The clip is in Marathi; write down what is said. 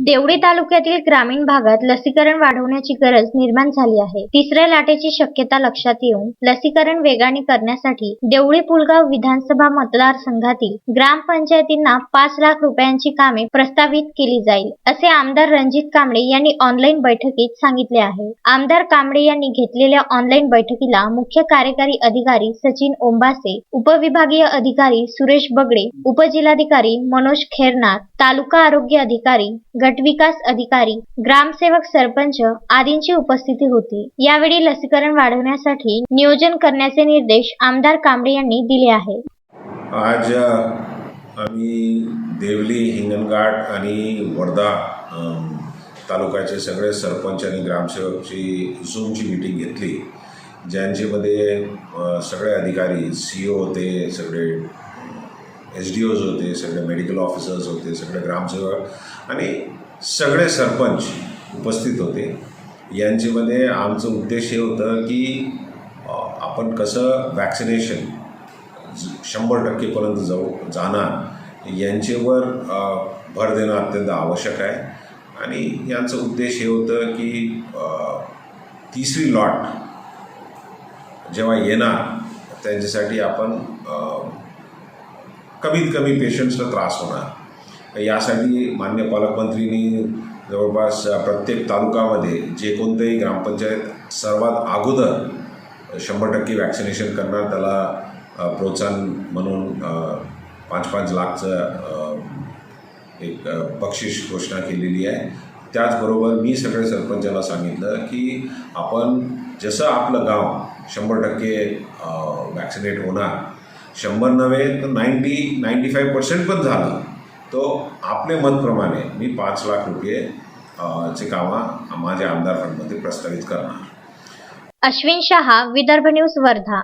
देवळी तालुक्यातील ग्रामीण भागात लसीकरण वाढवण्याची गरज निर्माण झाली आहे. तिसऱ्या लाटेची शक्यता लक्षात येऊन लसीकरण वेगाने करण्यासाठी देवळी पुलगाव विधानसभा मतदारसंघातील ग्रामपंचायतींना पाच लाख रुपयांची कामे प्रस्तावित केली जाईल असे आमदार रणजित कांबळे यांनी ऑनलाईन बैठकीत सांगितले आहे. आमदार कांबळे यांनी घेतलेल्या ऑनलाईन बैठकीला मुख्य कार्यकारी अधिकारी सचिन ओंबासे उपविभागीय अधिकारी सुरेश बगडे उपजिल्हाधिकारी मनोज खेरनाथ तालुका आरोग्य अधिकारी गटविकास अधिकारी ग्रामसेवक सरपंच आदींची उपस्थिती होती. यावेळी लसीकरण वाढवण्यासाठी नियोजन करण्याचे निर्देश आमदार कांबळे यांनी दिले आहे आज आम्ही देवली हिंगणघाट आणि वर्धा तालुक्याचे सगळे सरपंच आणि ग्रामसेवकची झूमची मीटिंग घेतली. ज्यांच्यामध्ये सगळे अधिकारी सी ओ होते सगळे एस डी ओज होते सगळे मेडिकल ऑफिसर्स होते सगळे ग्रामसेवक आणि सगळे सरपंच उपस्थित होते. यांच्यामध्ये आमचं उद्देश हे होतं की आपण कसं वॅक्सिनेशन शंभर टक्केपर्यंत जाऊ जाणार यांच्यावर भर देणं अत्यंत आवश्यक आहे. आणि यांचं उद्देश हे होतं की तिसरी लॉट जेव्हा येणार त्यांच्यासाठी आपण कमीत कमी पेशंट्सला त्रास होणार. यासाठी मान्य पालकमंत्रींनी जवळपास प्रत्येक तालुक्यामध्ये जे कोणतंही ग्रामपंचायत सर्वात अगोदर शंभर टक्के वॅक्सिनेशन करणार त्याला प्रोत्साहन म्हणून पाच पाच लाखचं एक बक्षीस घोषणा केलेली आहे. त्याचबरोबर मी सगळे सरपंचाला सांगितलं की आपण जसं आपलं गाव शंभर टक्के वॅक्सिनेट होणार शंभर नव्हे तर नाईंटी नाईंटी फाईव्ह पर्सेंट पण झालं. तो आपले मतप्रमाणे मी पाच लाख रुपये चे कामं माझ्या आमदार फंडमध्ये प्रस्तावित करणार. अश्विन शहा विदर्भ न्यूज वर्धा.